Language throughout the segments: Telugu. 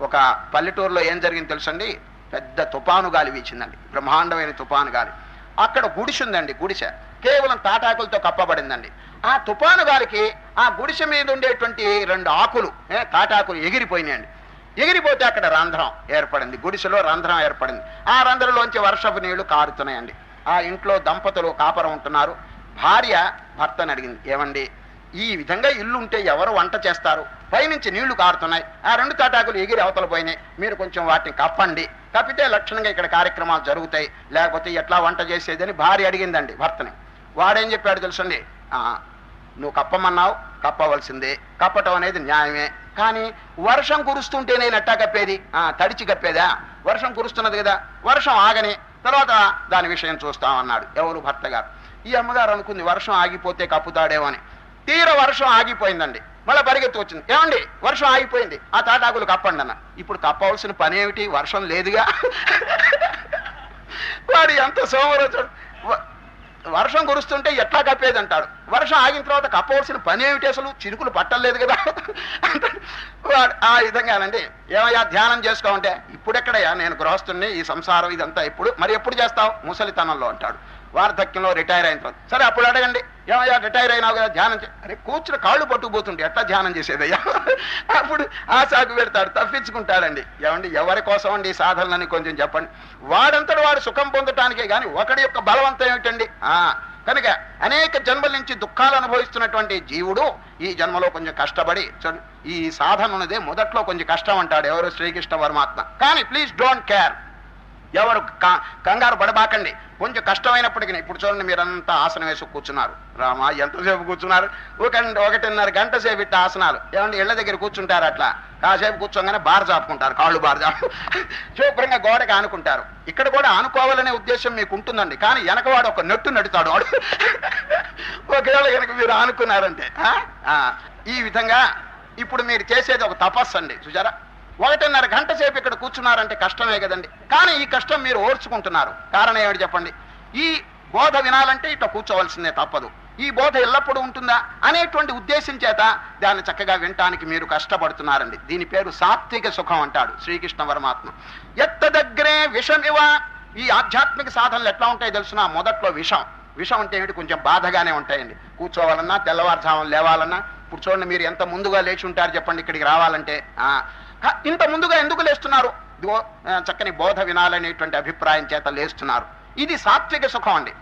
ఒక పల్లెటూరులో ఏం జరిగింది తెలుసండి? పెద్ద తుపాను గాలి వీచిందండి. బ్రహ్మాండమైన తుపాను గాలి. అక్కడ గుడిసె ఉందండి గుడిసె. కేవలం తాటాకులతో కప్పబడిందండి. ఆ తుపాను గాలికి ఆ గుడిసె మీద ఉండేటువంటి రెండు ఆకులు తాటాకులు ఎగిరిపోయినాయండి. ఎగిరిపోతే అక్కడ రంధ్రం ఏర్పడింది. గుడిసెలో రంధ్రం ఏర్పడింది. ఆ రంధ్రంలోంచి వర్షపు నీళ్ళు కారుతున్నాయండి. ఆ ఇంట్లో దంపతులు కాపరం ఉంటున్నారు. భార్య భర్తను అడిగింది ఏమండి ఈ విధంగా ఇల్లు ఉంటే ఎవరు వంట చేస్తారు? పైనుంచి నీళ్ళు కారుతున్నాయి. ఆ రెండు తాటాకులు ఎగిరి అవతల పోయినాయి. మీరు కొంచెం వాటిని కప్పండి. కప్పితే లక్షణంగా ఇక్కడ కార్యక్రమాలు జరుగుతాయి. లేకపోతే ఎట్లా వంట చేసేదని భార్య అడిగిందండి భర్తని. వాడేం చెప్పాడు తెలుసండి? "ఆ, నువ్వు కప్పమన్నావు కప్పవలసిందే. కప్పటం అనేది న్యాయమే. కానీ వర్షం కురుస్తుంటే నేను ఎట్టా కప్పేది? ఆ, తడిచి కప్పేదా? వర్షం కురుస్తున్నది కదా. వర్షం ఆగని తర్వాత దాని విషయం చూస్తామన్నాడు ఎవరు భర్త గారు ఈ అమ్మగారు అనుకుంది వర్షం ఆగిపోతే కప్పుతాడేమో అని. తీర వర్షం ఆగిపోయిందండి. మళ్ళీ పరిగెత్తి వచ్చింది. ఏమండి? వర్షం ఆగిపోయింది. ఆ తాటాకులు కప్పండి అన్న. ఇప్పుడు కప్పవలసిన పని ఏమిటి? వర్షం లేదుగా. వాడు ఎంత సోమరోజు వర్షం కురుస్తుంటే ఎట్లా కప్పేది అంటాడు వర్షం ఆగిన తర్వాత కప్పవలసిన పని ఏమిటి అసలు? చిరుకులు పట్టలేదు కదా. వాడు ఆ విధంగానండి. ఏమయ్యా ధ్యానం చేసుకోమంటే? ఇప్పుడెక్కడయ్యా? నేను గృహస్థుని ఈ సంసారం ఇదంతా ఇప్పుడు మరి ఎప్పుడు చేస్తావు? ముసలితనంలో అంటాడు. వార్ధక్యంలో రిటైర్ అయిన తర్వాత. సరే అప్పుడు అడగండి. ఏమయ్యా రిటైర్ అయినావు కదా ధ్యానం అరే కూర్చుని కాళ్ళు పట్టుకుపోతుంటే ఎట్లా ధ్యానం చేసేదయ్యా? అప్పుడు ఆ సాకు పెడతాడు తప్పించుకుంటాడండి. ఏమండి ఎవరి కోసం అండి సాధనలని కొంచెం చెప్పండి. వాడంతటి వాడు సుఖం పొందటానికే కానీ ఒకడి యొక్క బలవంతం ఏమిటండి? ఆ కనుక అనేక జన్మల నుంచి దుఃఖాలు అనుభవిస్తున్నటువంటి జీవుడు ఈ జన్మలో కొంచెం కష్టపడి ఈ సాధన ఉన్నదే మొదట్లో కొంచెం కష్టం అంటాడు ఎవరు? శ్రీకృష్ణ పరమాత్మ. కానీ ప్లీజ్ డోంట్ కేర్ ఎవరు కంగారు పడబాకండి. కొంచెం కష్టమైనప్పటికీ ఇప్పుడు చూడండి మీరంతా ఆసనం వేసి కూర్చున్నారు. రామా ఎంతసేపు కూర్చున్నారు? ఒక ఒకటిన్నర గంట సేపు ఇట్ట ఆసనాలు. ఏమంటే ఇళ్ళ దగ్గర కూర్చుంటారు అట్లా? కాసేపు కూర్చోగానే బార్ చాపుకుంటారు కాళ్ళు బార్ చాపు శుభ్రంగా గోడకి ఆనుకుంటారు. ఇక్కడ కూడా ఆనుకోవాలనే ఉద్దేశం మీకు ఉంటుందండి కానీ వెనకవాడు ఒక నెట్టు నడుతాడు వాడు. ఒకవేళ కనుక మీరు ఆనుకున్నారంటే ఆ? ఆ, ఈ విధంగా ఇప్పుడు మీరు చేసేది ఒక తపస్సు అండి. చూసారా ఒకటిన్నర గంట సేపు ఇక్కడ కూర్చున్నారంటే కష్టమే కదండి. కానీ ఈ కష్టం మీరు ఓర్చుకుంటున్నారు. కారణం ఏమిటి చెప్పండి? ఈ బోధ వినాలంటే ఇట్లా కూర్చోవలసిందే తప్పదు. ఈ బోధ ఎల్లప్పుడూ ఉంటుందా? అనేటువంటి ఉద్దేశం చేత దాన్ని చక్కగా వినటానికి మీరు కష్టపడుతున్నారండి. దీని పేరు సాత్విక సుఖం అంటాడు శ్రీకృష్ణ పరమాత్మ. ఎత్త దగ్గరే విషమివ. ఈ ఆధ్యాత్మిక సాధనలు ఎట్లా ఉంటాయో తెలుసునా? మొదట్లో విషం. విషం అంటే ఏమిటి? కొంచెం బాధగానే ఉంటాయండి. కూర్చోవాలన్నా తెల్లవారుజామున లేవాలన్నా ఇప్పుడు చూడండి మీరు ఎంత ముందుగా లేచి ఉంటారు చెప్పండి ఇక్కడికి రావాలంటే. ఇంత ముందుగా ఎందుకు లేస్తున్నారు? ఇదిగో చక్కని బోధ వినాలనేటువంటి అభిప్రాయం చేత లేస్తున్నారు. ఇది సాత్విక సుఖం అండి.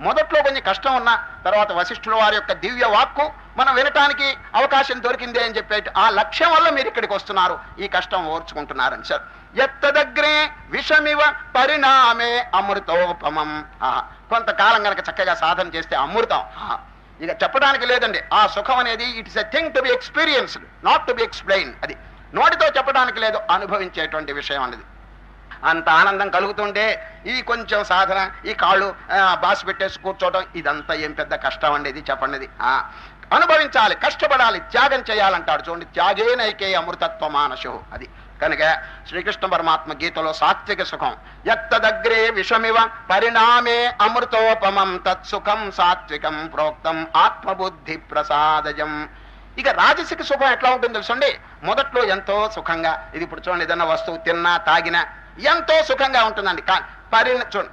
మొదట్లో కొంచెం కష్టం ఉన్నా తర్వాత వశిష్ఠుల వారి యొక్క దివ్య వాక్కు మనం వినటానికి అవకాశం దొరికింది అని చెప్పే ఆ లక్ష్యం వల్ల మీరు ఇక్కడికి వస్తున్నారు. ఈ కష్టం ఓర్చుకుంటున్నారని సార్. ఎత్తదగ్గరే విషమివ పరిణామే అమృతోపమం. ఆహా. కొంతకాలం కనుక చక్కగా సాధన చేస్తే అమృతం. ఆహా. ఇక చెప్పడానికి లేదండి. ఆ సుఖం అనేది it's a thing to be experienced not to be explain. అది నోటితో చెప్పడానికి లేదు అనుభవించేటువంటి విషయం అనేది అంత ఆనందం కలుగుతుంటే ఈ కొంచెం సాధన ఈ కాళ్ళు బాస్ బాసి పెట్టేసి కూర్చోవడం ఇదంతా ఏం పెద్ద కష్టం అండి ఇది చెప్పండి ఆ, అనుభవించాలి కష్టపడాలి త్యాగం చేయాలంటాడు చూడండి త్యాగే నైకే అమృతత్వ మానసు అది. కనుక శ్రీకృష్ణ పరమాత్మ గీతలో సాత్విక సుఖం ఎత్త దగ్గరే విషమివ పరిణామే అమృతోపమం తత్సుఖం సాత్వికం ప్రోక్తం ఆత్మబుద్ధి ప్రసాదజం. ఇక రాజసిక సుఖం ఎట్లా ఉంటుంది తెలుసండి? మొదట్లో ఎంతో సుఖంగా ఇది ఇప్పుడు చూడండి ఏదైనా వస్తువు తిన్నా తాగినా ఎంతో సుఖంగా ఉంటుందండి. కా పరిణ చూడండి.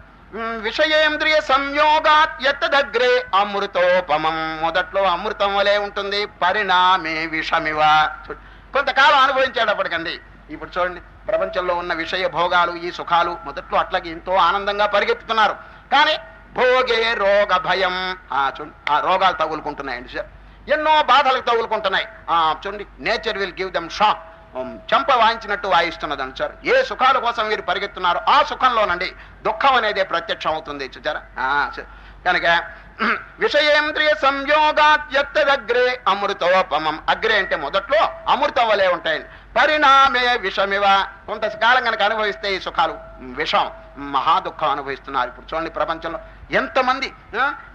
విషయేంద్రియ సంయోగాత్ ఎత్తదగ్రే అమృతోపమం. మొదట్లో అమృతం వలె ఉంటుంది పరిణామే విషమివ. కొంతకాలం అనుభవించేటప్పటికండి. ఇప్పుడు చూడండి ప్రపంచంలో ఉన్న విషయ భోగాలు ఈ సుఖాలు మొదట్లో అట్లాగే ఎంతో ఆనందంగా పరిగెత్తుతున్నారు. కానీ భోగే రోగ భయం. ఆ చూడండి ఆ రోగాలు తగులుకుంటున్నాయండి సార్. ఎన్నో బాధలకు తగులుకుంటున్నాయి. ఆ చూడండి nature will give them shock చెంప వాయించినట్టు వాయిస్తున్నది సార్. ఏ సుఖాల కోసం వీరు పరిగెత్తున్నారు? ఆ సుఖంలోనండి. దుఃఖం అనేదే ప్రత్యక్షం అవుతుంది చూచారా కనుక విషయేంద్రియ సంయోగాత్యత్తదగ్రే అమృతోపమం. అగ్రే అంటే మొదట్లో అమృతం వలె ఉంటాయండి. పరిణామే విషమివ. కొంతకాలం కనుక అనుభవిస్తే ఈ సుఖాలు విషం మహా దుఃఖం అనుభవిస్తున్నారు. ఇప్పుడు చూడండి ప్రపంచంలో ఎంతమంది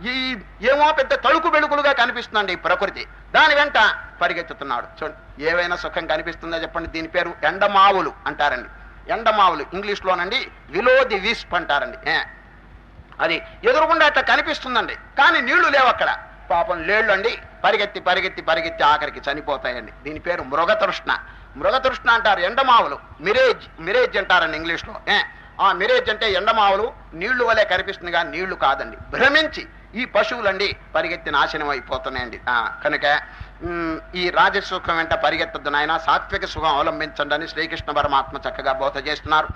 ఈ ఏమో పెద్ద తలుకు బెలుకులుగా కనిపిస్తుందండి ఈ ప్రకృతి. దాని వెంట పరిగెత్తుతున్నాడు. చూడండి ఏవైనా సుఖం కనిపిస్తుందో చెప్పండి? దీని పేరు ఎండమావులు అంటారండి. ఎండమావులు ఇంగ్లీష్లోనండి విలో ది విస్ప్ అంటారండి. అది ఎదురుగుండా అట్లా కనిపిస్తుందండి. కానీ నీళ్ళు లేవు అక్కడ. పాపం లేళ్ళు అండి పరిగెత్తి పరిగెత్తి పరిగెత్తి ఆఖరికి చనిపోతాయండి. దీని పేరు మృగతృష్ణ. మృగతృష్ణ అంటారు ఎండమావులు. మిరేజ్ మిరేజ్ అంటారండి ఇంగ్లీష్లో. ఏ ఆ మిరేజ్ అంటే ఎండమావులు నీళ్ళు వలె కనిపిస్తుంది కానీ నీళ్ళు కాదండి. భ్రమించి ఈ పశువులండి పరిగెత్తి నాశనం అయిపోతున్నాయండి. కనుక ఈ రాజసుఖం వెంట పరిగెత్తద్దు నాయన. సాత్విక సుఖం అవలంబించండి అని శ్రీకృష్ణ పరమాత్మ చక్కగా బోధ చేస్తున్నారు.